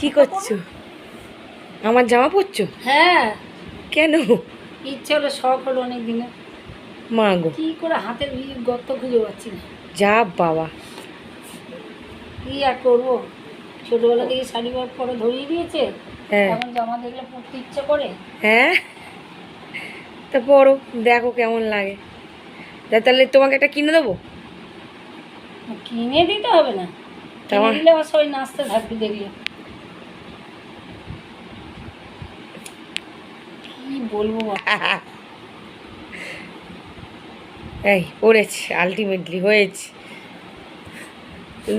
কি করছ? আমার জামা পরছো? হ্যাঁ। কেন? ইচ্ছে হলো শখ হলো অনেক দিনে মা গো। কি করে হাতের গর্ত খুঁজে পাচ্ছি না? যা বাবা। কি আর করব? ছোটবেলা থেকে শাড়ি বার পরে ধরিয়ে দিয়েছে। হ্যাঁ। এখন জামা দেখলে পরতে ইচ্ছে করে। হ্যাঁ? তা পরো দেখো কেমন লাগে। তা তাহলে তোমাকে একটা কিনে দেবো? কিনে দিতে হবে না। কিনে দিলে সবাই নাচতে থাকবে দেখলে। বলব এই পড়েছে আলটিমেটলি হয়েছে।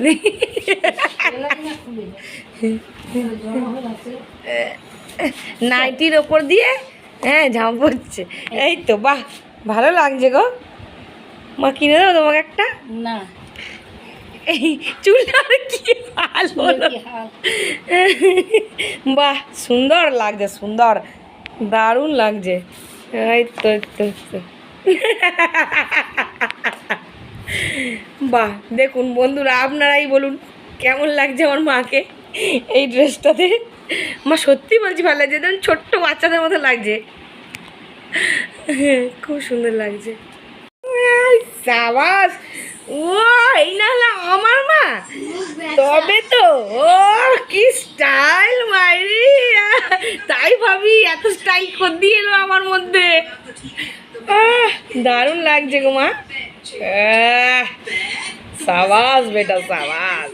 হয়ে। নাইটির ওপর দিয়ে হ্যাঁ ঝাম পড়ছে। এই তো বাহ ভালো লাগছে গো। মা কিনে দেবো তোমাকে একটা? না। এই চুলটার কি হাল হলো? কি হাল? বাহ সুন্দর লাগছে সুন্দর। দারুণ লাগছে। এই তো। বাহ দেখুন বন্ধুরা আপনারাই বলুন কেমন লাগছে আমার মাকে এই ড্রেসটাতে? মা সত্যি বলছি ভালো লাগছে যেমন ছোট্ট বাচ্চাদের মতো লাগছে। খুব সুন্দর লাগছে। সাবাস ও এই না হলো আমার মা? তবে তো ও কি মাইরি তাই ভাবি, এত স্টাইল খদ্দি এলো আমার মধ্যে। দারুণ লাগছে গো মা। সাবাস বেটা, সাবাস।